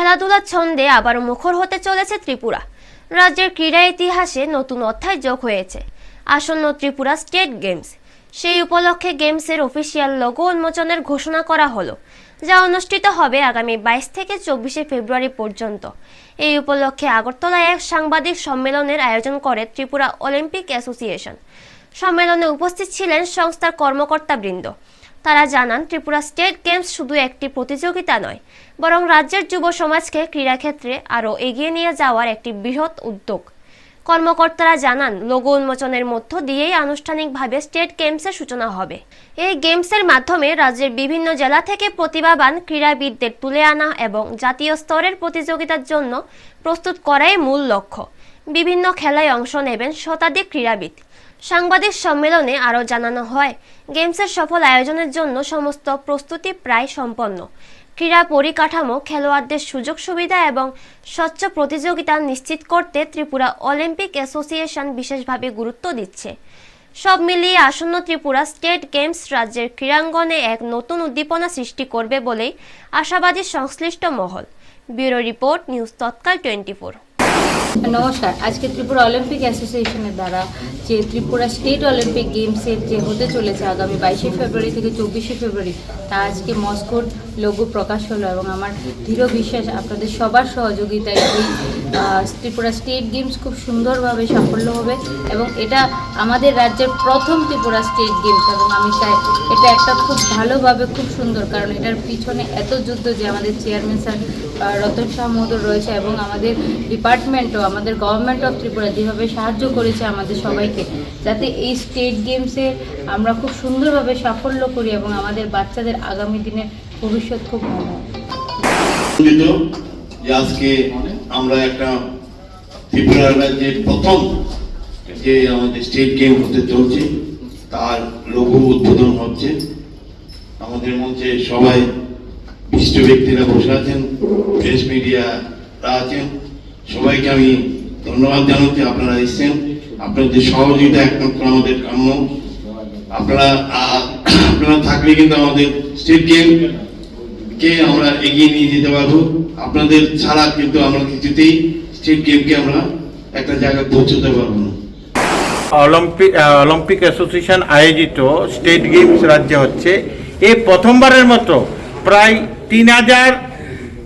খেলাধুলার ছন্দে আবার মুখর হতে চলেছে ত্রিপুরা। রাজ্যের ক্রীড়া ইতিহাসে নতুন অধ্যায় যোগ হয়েছে। আসন্ন ত্রিপুরা স্টেট গেমস। সেই উপলক্ষে গেমসের অফিসিয়াল লোগো উন্মোচনের ঘোষণা করা হলো, যা অনুষ্ঠিত হবে আগামী বাইশ থেকে চব্বিশে ফেব্রুয়ারি পর্যন্ত। এই উপলক্ষে আগরতলায় এক সাংবাদিক সম্মেলনের আয়োজন করে ত্রিপুরা অলিম্পিক অ্যাসোসিয়েশন। সম্মেলনে উপস্থিত ছিলেন সংস্থার কর্মকর্তাবৃন্দ। তারা জানান, ত্রিপুরা স্টেট গেমস শুধু একটি প্রতিযোগিতা নয়, বরং রাজ্যের যুব সমাজকে ক্রীড়াক্ষেত্রে আরও এগিয়ে নিয়ে যাওয়ার একটি বৃহৎ উদ্যোগ। কর্মকর্তারা জানান, লোগো উন্মোচনের মধ্য দিয়েই আনুষ্ঠানিকভাবে স্টেট গেমসের সূচনা হবে। এই গেমসের মাধ্যমে রাজ্যের বিভিন্ন জেলা থেকে প্রতিভাবান ক্রীড়াবিদদের তুলে আনা এবং জাতীয় স্তরের প্রতিযোগিতার জন্য প্রস্তুত করাই মূল লক্ষ্য। বিভিন্ন খেলায় অংশ নেবেন শতাধিক ক্রীড়াবিদ। সাংবাদিক সম্মেলনে আরও জানানো হয়, গেমসের সফল আয়োজনের জন্য সমস্ত প্রস্তুতি প্রায় সম্পন্ন। ক্রীড়া পরিকাঠামো, খেলোয়াড়দের সুযোগ সুবিধা এবং স্বচ্ছ প্রতিযোগিতা নিশ্চিত করতে ত্রিপুরা অলিম্পিক অ্যাসোসিয়েশন বিশেষভাবে গুরুত্ব দিচ্ছে। সব মিলিয়ে আসন্ন ত্রিপুরা স্টেট গেমস রাজ্যের ক্রীড়াঙ্গনে এক নতুন উদ্দীপনা সৃষ্টি করবে বলেই আশাবাদী সংশ্লিষ্ট মহল। ব্যুরো রিপোর্ট, নিউজ তৎকাল টোয়েন্টি নমস্কার। আজকে ত্রিপুরা অলিম্পিক অ্যাসোসিয়েশনের দ্বারা যে ত্রিপুরা স্টেট অলিম্পিক গেমসের যে হতে চলেছে আগামী বাইশে ফেব্রুয়ারি থেকে চব্বিশে ফেব্রুয়ারি, তা আজকে মস্কোর লঘু প্রকাশ হলো এবং আমার দৃঢ় বিশ্বাস আপনাদের সবার সহযোগিতায় এই ত্রিপুরা স্টেট গেমস খুব সুন্দরভাবে সাফল্য হবে এবং এটা আমাদের রাজ্যের প্রথম ত্রিপুরা স্টেট গেমস এবং আমি চাই এটা একটা খুব ভালোভাবে খুব সুন্দর কারণ এটার পিছনে এত যুদ্ধ যে আমাদের চেয়ারম্যান স্যার রতন শাহ মহোদয় রয়েছে এবং আমাদের ডিপার্টমেন্টও, আমাদের গভর্নমেন্ট অফ ত্রিপুরা যেভাবে সাহায্য করেছে আমাদের সবাইকে, যাতে এই স্টেট গেমসে আমরা খুব সুন্দরভাবে সাফল্য করি এবং আমাদের বাচ্চাদের আগামী দিনে ভবিষ্যৎ খুব ভালো যে আজকে আমরা একটা ত্রিপুরা রাজ্যের প্রথম যে আমাদের স্টেট গেম হতে চলছে, তার লঘু উদ্বোধন হচ্ছে। আমাদের মঞ্চে সবাই বিশিষ্ট ব্যক্তিরা বসে আছেন প্রেস মিডিয়ারা আছেন। সবাইকে আমি ধন্যবাদ জানাচ্ছি। আপনারা এসেছেন। আপনাদের সহযোগিতা একমাত্র আমাদের কাম্য। আপনারা আপনারা থাকলে কিন্তু আমাদের স্টেট গেম কে আমরা এগিয়ে নিয়ে যেতে পারব। আপনাদের ছাড়া কিন্তু আমরা কিছুতেই স্টেট গেমকে আমরা একটা জায়গায় পৌঁছতে পারব না। অলিম্পিক অলিম্পিক অ্যাসোসিয়েশন আয়োজিত স্টেট গেমস রাজ্যে হচ্ছে। এই প্রথমবারের মতো প্রায় তিন হাজার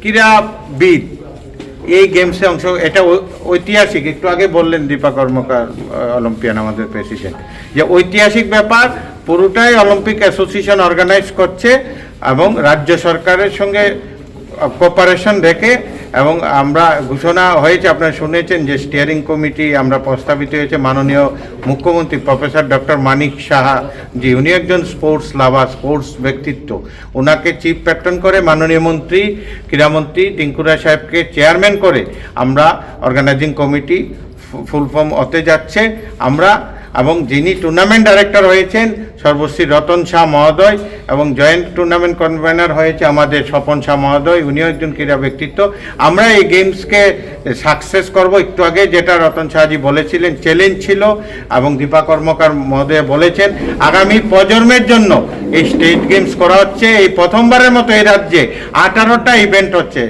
ক্রীড়াবিদ এই গেমসে অংশ, এটা ঐতিহাসিক, একটু আগে বললেন দীপা কর্মকার অলিম্পিয়ান আমাদের প্রেসিডেন্ট যে ঐতিহাসিক ব্যাপার, পুরোটাই অলিম্পিক অ্যাসোসিয়েশন অর্গানাইজ করছে এবং রাজ্য সরকারের সঙ্গে কোপারেশন রেখে এবং আমরা ঘোষণা হয়েছে, আপনারা শুনেছেন যে স্টিয়ারিং কমিটি আমরা প্রস্তাবিত হয়েছে, মাননীয় মুখ্যমন্ত্রী প্রফেসর ডক্টর মানিক সাহা যে উনি একজন স্পোর্টস লাভার স্পোর্টস ব্যক্তিত্ব। ওনাকে চিফ প্যাট্রন করে মাননীয় মন্ত্রী, ক্রীড়ামন্ত্রী টিঙ্কুরা সাহেবকে চেয়ারম্যান করে আমরা অর্গানাইজিং কমিটি ফুল ফর্ম হতে যাচ্ছে। আমরা এবং যিনি টুর্নামেন্ট ডাইরেক্টর হয়েছেন, সর্বশ্রী রতন শাহ মহোদয় এবং জয়েন্ট টুর্নামেন্ট কনভেনার হয়েছে আমাদের স্বপন শাহ মহোদয়, উনিও একজন ক্রীড়া ব্যক্তিত্ব। আমরা এই গেমসকে সাকসেস করব। একটু আগে যেটা রতন শাহজি বলেছিলেন চ্যালেঞ্জ ছিল এবং দীপা কর্মকার মহোদয় বলেছেন, আগামী প্রজন্মের জন্য এই স্টেট গেমস করা হচ্ছে। এই প্রথমবারের মতো এই রাজ্যে আঠারোটা ইভেন্ট হচ্ছে।